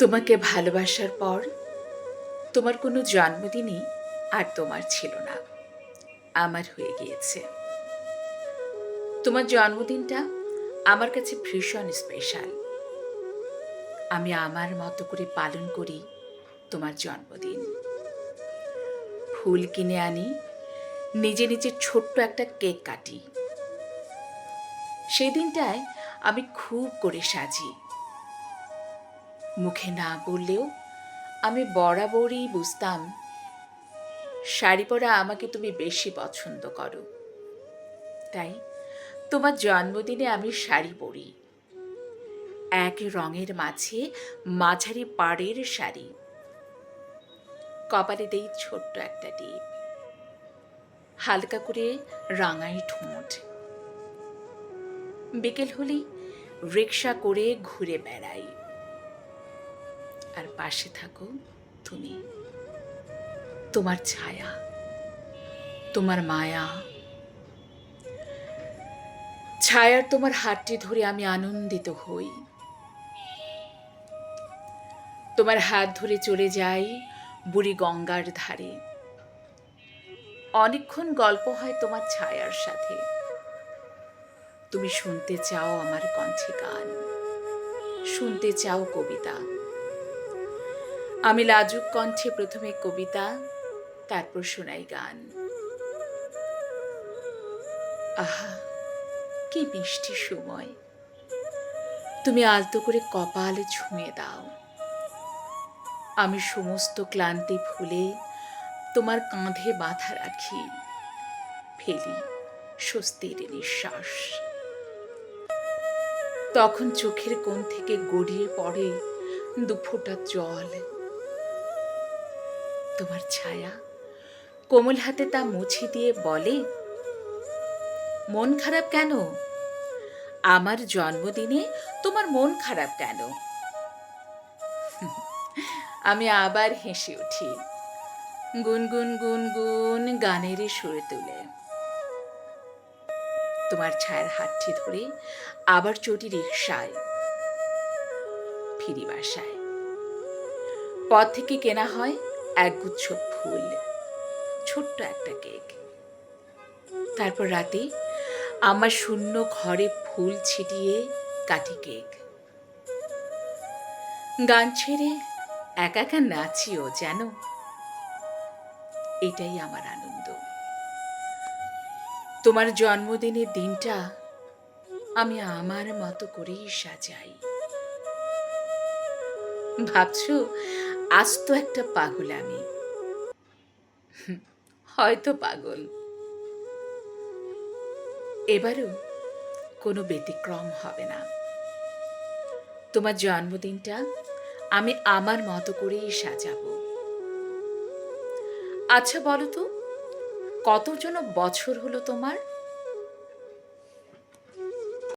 তোমাকে ভালোবাসার পর তোমার কোনো জন্মদিনই আর তোমার ছিল না, আমার হয়ে গিয়েছে। তোমার জন্মদিনটা আমার কাছে ভীষণ স্পেশাল আমি আমার মতো করে পালন করি তোমার জন্মদিন। ফুল কিনে আনি, নিজে নিজে ছোট্ট একটা কেক কাটি। সেই দিনটায় আমি খুব করে সাজি। মুখে না বললেও আমি বরাবরই বুঝতাম, শাড়ি পরা আমাকে তুমি বেশি পছন্দ করো। তাই তোমার জন্মদিনে আমি শাড়ি পরি। এক রঙের মাঝে মাঝারি পাড়ের শাড়ি। কপালে দেই ছোট্ট একটা টিপ। হালকা করে রাঙাই ঠোঁট। বিকেল হলেই রিক্সা করে ঘুরে বেড়াই। আর পাশে থাকো তুমি। তোমার ছায়া, তোমার মায়া। ছায়ার তোমার হাতটি ধরে আমি আনন্দিত হই। তোমার হাত ধরে চলে যাই বুড়ি গঙ্গার ধারে। অনেকক্ষণ গল্প হয় তোমার ছায়ার সাথে। তুমি শুনতে চাও আমার কণ্ঠে গান, শুনতে চাও কবিতা। আমি লাজুক কণ্ঠে প্রথমে কবিতা, তারপর শোনাই গান। আহা, কি মিষ্টি সময়। তুমি আলতো করে কপালে ছুঁয়ে দাও। আমি সমস্ত ক্লান্তি ভুলে তোমার কাঁধে বাঁধা রাখি, ফেলি স্বস্তির নিঃশ্বাস। তখন চোখের কোণ থেকে গড়িয়ে পড়ে দুফোঁটা জল তোমার ছায়া। কোমল হাতে তা মুছে দিয়ে বলে, মন খারাপ কেন? আমার জন্মদিনে তোমার মন খারাপ কেন? আমি আবার হেসে উঠি, গুনগুন গুনগুন গানের সুরে তুলে। তোমার ছায়ার হাতটি ধরে আবার চটি রিক্সায় ফিরি বাসায় পথ থেকে কেনা হয় একগুচ্ছ ফুল, ছোট্ট একটা কেক। তারপর রাতে আমার শূন্য ঘরে ফুল ছিটিয়ে কাটি কেক। গান ছেড়ে একা একা নাচিও যেন এটাই আমার আনন্দ। তোমার জন্মদিনের দিনটা আমি আমার মতো করেই সাজাই। ভাবছ, আজ তো একটা পাগল আমি। হয়তো পাগল। এবারও কোনো ব্যতিক্রম হবে না। তোমার জন্মদিনটা আমি আমার মতো করেই সাজাবো। আচ্ছা বলো তো, কতজন বছর হলো তোমার?